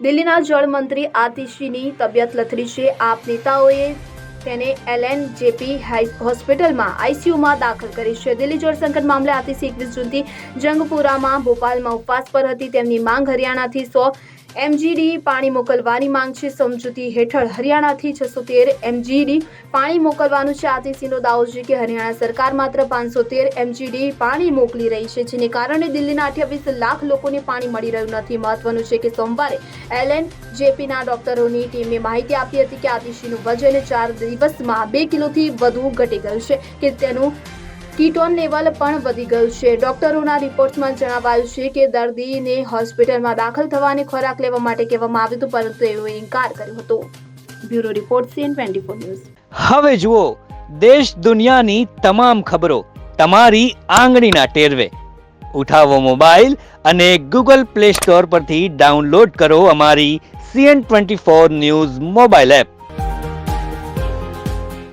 દિલ્હીના જળમંત્રી આતિશીની તબિયત લથડી છે. આપ નેતાઓએ તેને એલએન જેપી હોસ્પિટલમાં આઈસીયુમાં દાખલ કરી છે. દિલ્હી જળ સંકટ મામલે આથી એકવીસ જૂનથી જંગપુરામાં ભોપાલમાં ઉપવાસ પર હતી. તેમની માંગ હરિયાણાથી સો એમજીડી પાણી મોકલવાની માંગ છે. સમજૂતી હેઠળ હરિયાણાથી છસો તેર એમજીડી પાણી મોકલવાનું છે. આતિશીનો દાવો છે કે હરિયાણા સરકાર માત્ર પાંચસો તેર એમજીડી પાણી મોકલી રહી છે, જેને કારણે દિલ્હીના અઠ્યાવીસ લાખ લોકોને પાણી મળી રહ્યું નથી. મહત્વનું છે કે સોમવારે એલએન જેપીના ડોક્ટરોની ટીમે માહિતી આપી હતી કે આતિશીનું વજન ચાર દિવસમાં બે કિલોથી વધુ ઘટી ગયું છે કે તેનું કીટોન લેવલ પણ વધી ગયું છે. ડોક્ટરોના રિપોર્ટ્સમાં જણાવાયું છે કે દર્દીને હોસ્પિટલમાં દાખલ થવાની ખોરાક લેવા માટે કહેવામાં આવ્યું હતું, પરંતુ એઓએ ઇનકાર કર્યો હતો. Bureau report CN twenty four news. હવે જુઓ, દેશ દુનિયાની તમામ ખબરો તમારી આંગળીના ટેરવે. ઉઠાવો મોબાઈલ અને ગૂગલ પ્લે સ્ટોર પરથી ડાઉનલોડ કરો અમારી CN twenty four news mobile app.